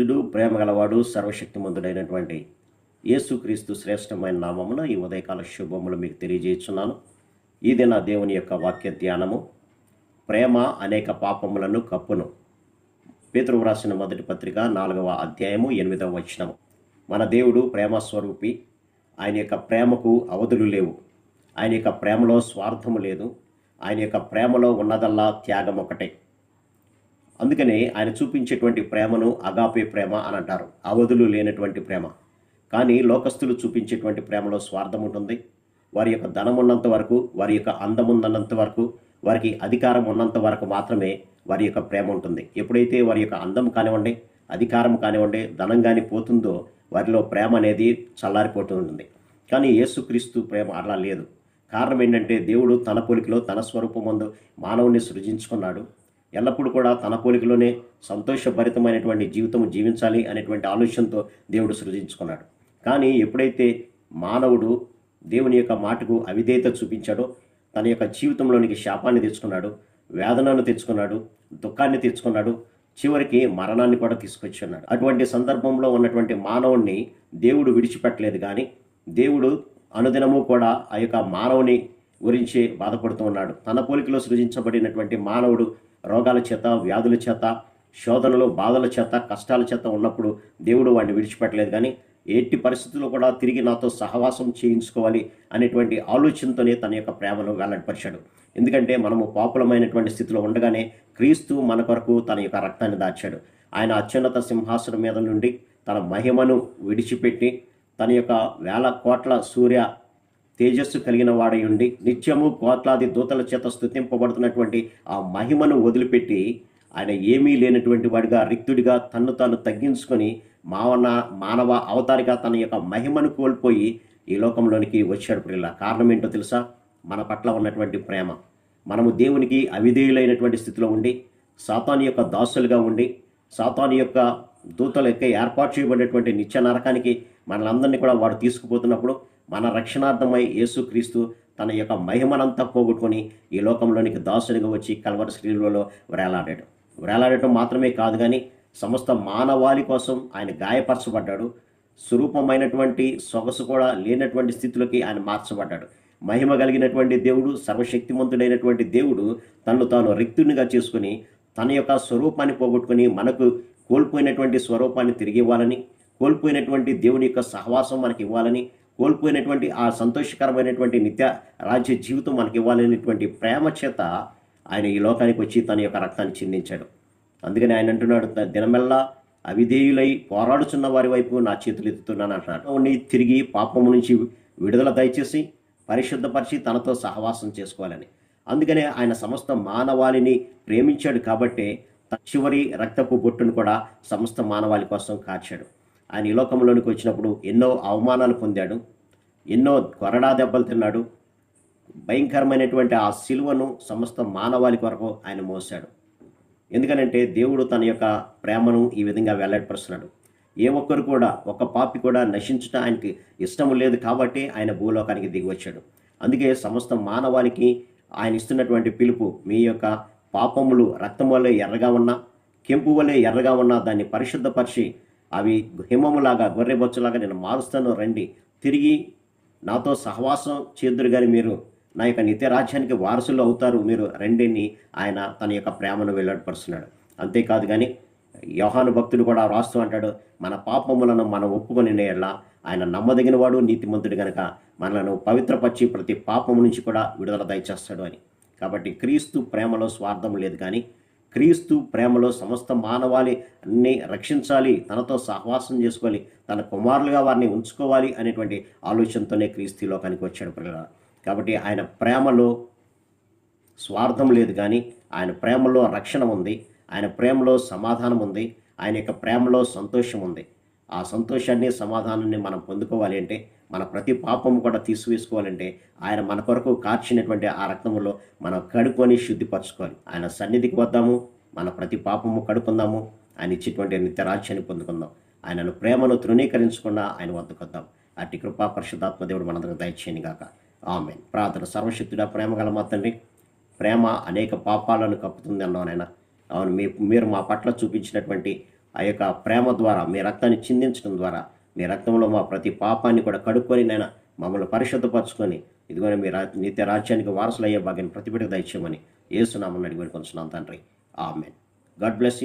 పరిశుద్ధుడు ప్రేమ గలవాడు సర్వశక్తిమంతుడైనటువంటి యేసుక్రీస్తు శ్రేష్టమైన నామమున ఈ ఉదయకాల శుభములు మీకు తెలియజేస్తున్నాను. ఇది నా దేవుని యొక్క వాక్య ధ్యానము ప్రేమ అనేక పాపములను కప్పును. పేతురు వ్రాసిన మొదటి పత్రిక నాలుగవ అధ్యాయము ఎనిమిదవ వచనము. మన దేవుడు ప్రేమ స్వరూపి ఆయన యొక్క ప్రేమకు అవధులు లేవు. ఆయన యొక్క ప్రేమలో స్వార్థము లేదు. ఆయన యొక్క ప్రేమలో ఉన్నదల్లా త్యాగం ఒకటే అందుకనే ఆయన చూపించేటువంటి ప్రేమను అగాపే ప్రేమ అని అంటారు. అవధులు లేనటువంటి ప్రేమ. కానీ లోకస్తులు చూపించేటువంటి ప్రేమలో స్వార్థం ఉంటుంది. వారి యొక్క ధనం ఉన్నంత వరకు వారి యొక్క అందం ఉన్నంత వరకు వారికి అధికారం ఉన్నంత వరకు మాత్రమే వారి యొక్క ప్రేమ ఉంటుంది. ఎప్పుడైతే వారి యొక్క అందం కానివ్వండి అధికారం కానివ్వండి ధనం కానీ పోతుందో వారిలో ప్రేమ అనేది చల్లారిపోతూ ఉంటుంది. కానీ యేసుక్రీస్తు ప్రేమ అలా లేదు. కారణం ఏంటంటే దేవుడు తన పొలికిలో తన స్వరూపమందు మానవుని సృజించుకున్నాడు. ఎల్లప్పుడూ కూడా తన పోలికలోనే సంతోషభరితమైనటువంటి జీవితం జీవించాలి అనేటువంటి ఆలోచనతో దేవుడు సృజించుకున్నాడు. కానీ ఎప్పుడైతే మానవుడు దేవుని యొక్క మాటకు అవిధేయత చూపించాడో తన యొక్క జీవితంలోనికి శాపాన్ని తెచ్చుకున్నాడు వేదనను తెచ్చుకున్నాడు దుఃఖాన్ని తెచ్చుకున్నాడు చివరికి మరణాన్ని కూడా తీసుకొచ్చున్నాడు. అటువంటి సందర్భంలో ఉన్నటువంటి మానవుణ్ణి దేవుడు విడిచిపెట్టలేదు కానీ దేవుడు అనుదినము కూడా ఆ యొక్క మానవుని గురించి బాధపడుతూ ఉన్నాడు. తన పోలికలో సృజించబడినటువంటి మానవుడు రోగాల చేత వ్యాధుల చేత శోధనలు బాధల చేత కష్టాల చేత ఉన్నప్పుడు దేవుడు వాడిని విడిచిపెట్టలేదు కానీ ఎట్టి పరిస్థితుల్లో కూడా తిరిగి నాతో సహవాసం చేయించుకోవాలి అనేటువంటి ఆలోచనతోనే తన యొక్క ప్రేమను వెల్లడిపరిచాడు. ఎందుకంటే మనము పాపులమైనటువంటి స్థితిలో ఉండగానే క్రీస్తు మన కొరకు తన యొక్క రక్తాన్ని దాచాడు. ఆయన అత్యున్నత సింహాసనం మీద నుండి తన మహిమను విడిచిపెట్టి తన యొక్క వేల కోట్ల సూర్య తేజస్సు కలిగిన వాడై ఉండి నిత్యము కోట్లాది దూతల చేత స్తుతింపబడుతున్నటువంటి ఆ మహిమను వదిలిపెట్టి ఆయన ఏమీ లేనటువంటి వాడిగా రిక్తుడిగా తన్ను తాను తగ్గించుకొని మావన మానవ అవతారిగా తన యొక్క మహిమను కోల్పోయి ఈ లోకంలోనికి వచ్చాడు ప్రిల్లా కారణం ఏంటో తెలుసా? మన పట్ల ఉన్నటువంటి ప్రేమ. మనము దేవునికి అవిధేయులైనటువంటి స్థితిలో ఉండి సాతాను యొక్క దాసులుగా ఉండి సాతాను యొక్క దూతల యొక్క ఏర్పాటు చేయబడినటువంటి నిత్య నరకానికి మనలందరినీ కూడా వాడు తీసుకుపోతున్నప్పుడు మన రక్షణార్థమై యేసుక్రీస్తు తన యొక్క మహిమనంతా పోగొట్టుకొని ఈ లోకంలోనికి దాసునిగా వచ్చి కల్వర శ్రీలలో వేలాడాడు వేలాడటం మాత్రమే కాదు కానీ సమస్త మానవాళి కోసం ఆయన గాయపరచబడ్డాడు. స్వరూపమైనటువంటి సొగసు కూడా లేనటువంటి స్థితిలోకి ఆయన మార్చబడ్డాడు. మహిమ కలిగినటువంటి దేవుడు సర్వశక్తిమంతుడైనటువంటి దేవుడు తను తాను రిక్తునిగా చేసుకుని తన యొక్క స్వరూపాన్ని పోగొట్టుకుని మనకు కోల్పోయినటువంటి స్వరూపాన్ని తిరిగి ఇవ్వాలని కోల్పోయినటువంటి దేవుని యొక్క సహవాసం మనకి ఇవ్వాలని కోల్పోయినటువంటి ఆ సంతోషకరమైనటువంటి నిత్య రాజ్య జీవితం మనకి ఇవ్వాలనేటువంటి ప్రేమ చేత ఆయన ఈ లోకానికి వచ్చి తన యొక్క రక్తాన్ని చిందించాడు. అందుకని ఆయన అంటున్నాడు దినమెల్లా అవిధేయులై పోరాడుచున్న వారి వైపు నా చేతులు ఎత్తుతున్నాను అంటున్నాడు. తిరిగి పాపము నుంచి విడుదల దయచేసి పరిశుద్ధపరిచి తనతో సహవాసం చేసుకోవాలని. అందుకనే ఆయన సమస్త మానవాళిని ప్రేమించాడు కాబట్టి చివరి రక్తపు బొట్టును కూడా సమస్త మానవాళి కోసం కాచాడు ఆయన ఈ లోకంలోనికి వచ్చినప్పుడు ఎన్నో అవమానాలు పొందాడు ఎన్నో కొరడా దెబ్బలు తిన్నాడు. భయంకరమైనటువంటి ఆ సిలువను సమస్త మానవాళి కొరకు ఆయన మోసాడు ఎందుకనంటే దేవుడు తన యొక్క ప్రేమను ఈ విధంగా వెల్లడిపరుస్తున్నాడు. ఏ ఒక్కరు కూడా ఒక పాపి కూడా నశించడం ఆయనకి ఇష్టం లేదు కాబట్టి ఆయన భూలోకానికి దిగి వచ్చాడు అందుకే సమస్త మానవాళికి ఆయన ఇస్తున్నటువంటి పిలుపు మీ యొక్క పాపములు రక్తం వల్లే ఎర్రగా ఉన్నా కెంపు వల్లే ఎర్రగా ఉన్నా దాన్ని పరిశుద్ధపరిచి అవి హిమములాగా గొర్రెబొచ్చులాగా నేను మారుస్తాను రండి. తిరిగి నాతో సహవాసం చేదురు కానీ మీరు నా యొక్క నిత్య రాజ్యానికి వారసులు అవుతారు మీరు రెండిని ఆయన తన యొక్క ప్రేమను వెల్లడిపరుస్తున్నాడు. అంతేకాదు కానీ యోహాను భక్తుడు కూడా రాస్తూ అంటాడు మన పాపములను మనం ఒప్పుకొని ఎలా ఆయన నమ్మదగిన వాడు నీతిమంతుడు గనక మనలను పవిత్రపరిచి ప్రతి పాపము నుంచి కూడా విడుదల దయచేస్తాడు అని. కాబట్టి క్రీస్తు ప్రేమలో స్వార్థం లేదు కానీ క్రీస్తు ప్రేమలో సమస్త మానవాళి అన్ని రక్షించాలి తనతో సహవాసం చేసుకోవాలి తన కుమారులుగా వారిని ఉంచుకోవాలి అనేటువంటి ఆలోచనతోనే క్రీస్తు లోకానికి వచ్చాడు పిల్లల కాబట్టి ఆయన ప్రేమలో స్వార్థం లేదు కానీ ఆయన ప్రేమలో రక్షణ ఉంది ఆయన ప్రేమలో సమాధానం ఉంది ఆయన యొక్క ప్రేమలో సంతోషం ఉంది. ఆ సంతోషాన్ని సమాధానాన్ని మనం పొందుకోవాలి అంటే మన ప్రతి పాపము కూడా తీసివేసుకోవాలంటే ఆయన మన కొరకు కార్చినటువంటి ఆ రక్తములో మనం కడుక్కొని శుద్ధిపరచుకోవాలి. ఆయన సన్నిధికి వద్దాము మన ప్రతి పాపము కడుకుందాము ఆయన ఇచ్చేటువంటి నిత్య రాజ్యాన్ని పొందుకుందాం. ఆయనను ప్రేమను తృణీకరించకుండా ఆయన వద్దకొద్దాం అట్టి కృపా పరిశుద్ధాత్మ దేవుడు మనందరికి దయచేయని గాక. ఆమె ప్రార్థన సర్వశక్తుడా ప్రేమ గల మా తండ్రి ప్రేమ అనేక పాపాలను కప్పుతుంది అన్నావు నాయన. అవును మీ మీరు మా పట్ల చూపించినటువంటి ఆ యొక్క ప్రేమ ద్వారా మీ రక్తాన్ని చిందించడం ద్వారా మీ రక్తంలో మా ప్రతి పాపాన్ని కూడా కడుక్కొని నేను మమ్మల్ని పరిశుద్ధపరచుకొని ఇదిగోని మీ రా నిత్య రాజ్యానికి వారసులు అయ్యే భాగ్యాన్ని ప్రతిబిడకు దయచేయమని ఏసునామని అడిగి కొంచెం తండ్రి. ఆమెన్. God bless you.